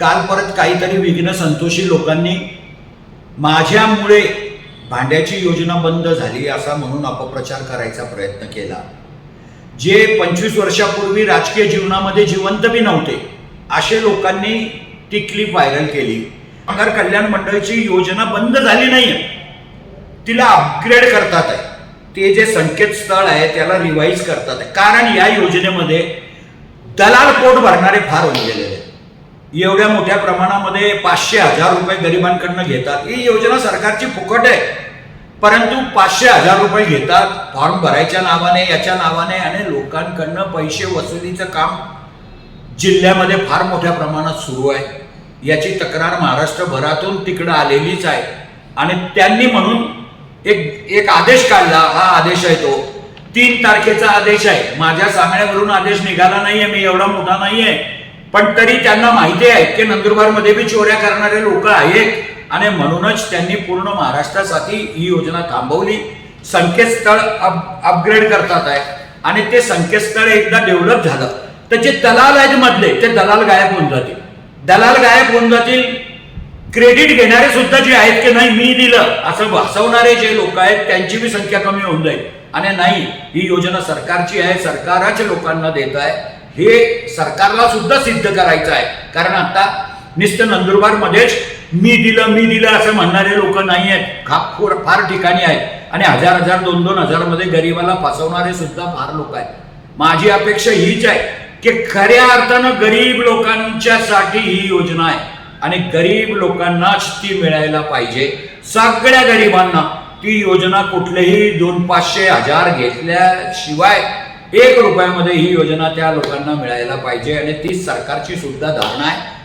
काल परत काहीतरी विघ्न संतोषी लोकांनी माझ्यामुळे भांड्याची योजना बंद झाली असा म्हणून अपप्रचार करायचा प्रयत्न केला. जे पंचवीस वर्षापूर्वी राजकीय जीवनामध्ये जिवंत बी नव्हते असे लोकांनी ती क्लिप व्हायरल केली. कामगार कल्याण मंडळाची योजना बंद झाली नाही तिला अपग्रेड करतात आहे. ते जे संकेतस्थळ आहे त्याला रिवाईज करतात आहे. कारण या योजनेमध्ये दलाल पोट भरणारे फार होऊन गेलेले आहेत. एवढ्या मोठ्या प्रमाणामध्ये पाचशे हजार रुपये गरिबांकडनं घेतात. ही योजना सरकारची फुकट आहे. परंतु पाचशे हजार रुपये घेतात फॉर्म भरायच्या नावाने याच्या नावाने आणि लोकांकडनं पैसे वसुलीचं काम जिल्ह्यामध्ये फार मोठ्या प्रमाणात सुरू आहे. याची तक्रार महाराष्ट्रभरातून तिकडं आलेलीच आहे. आणि त्यांनी म्हणून एक एक आदेश काढला. हा आदेश आहे तो. तीन तारखेचा आदेश आहे. माझ्या सांगण्यावरून आदेश निघाला नाहीये. मी एवढा मोठा नाहीये. पण तरी त्यांना माहिती आहे की नंदुरबारमध्ये बी चोऱ्या करणारे लोक आहेत. आणि म्हणूनच त्यांनी पूर्ण महाराष्ट्रासाठी ही योजना थांबवली. संकेतस्थळ अप अपग्रेड करतात आहे. आणि ते संकेतस्थळ एकदा डेव्हलप झालं. तर जे दलाल आहेत मधले ते दलाल गायब होऊन जातील. दलाल गायब होऊन जातील. क्रेडिट घेणारे सुद्धा जे आहेत की नाही मी दिलं. असं भासवणारे जे लोक आहेत त्यांची बी संख्या कमी होऊन जाईल. आणि नाही ही योजना सरकारची आहे सरकारच लोकांना देत आहे. हे सरकारला सुद्धा सिद्ध करायचं आहे. कारण आता नुसतं नंदुरबारमध्येच मी दिलं मी दिलं असं म्हणणारे लोक नाही आहेत. खा- फार ठिकाणी आहेत. आणि हजार हजार दोन दोन हजारमध्ये गरीबाला फसवणारे सुद्धा फार लोक आहेत. माझी अपेक्षा हीच आहे की खऱ्या अर्थानं गरीब लोकांच्यासाठी ही योजना आहे. आणि गरीब लोकांनाच ती मिळायला पाहिजे. सगळ्या गरिबांना ती योजना कुठलेही दोन पाचशे हजार घेतल्याशिवाय एक रुपयामध्ये ही योजना त्या लोकांना मिळायला पाहिजे आणि ती सरकारची सुद्धा धारणा आहे.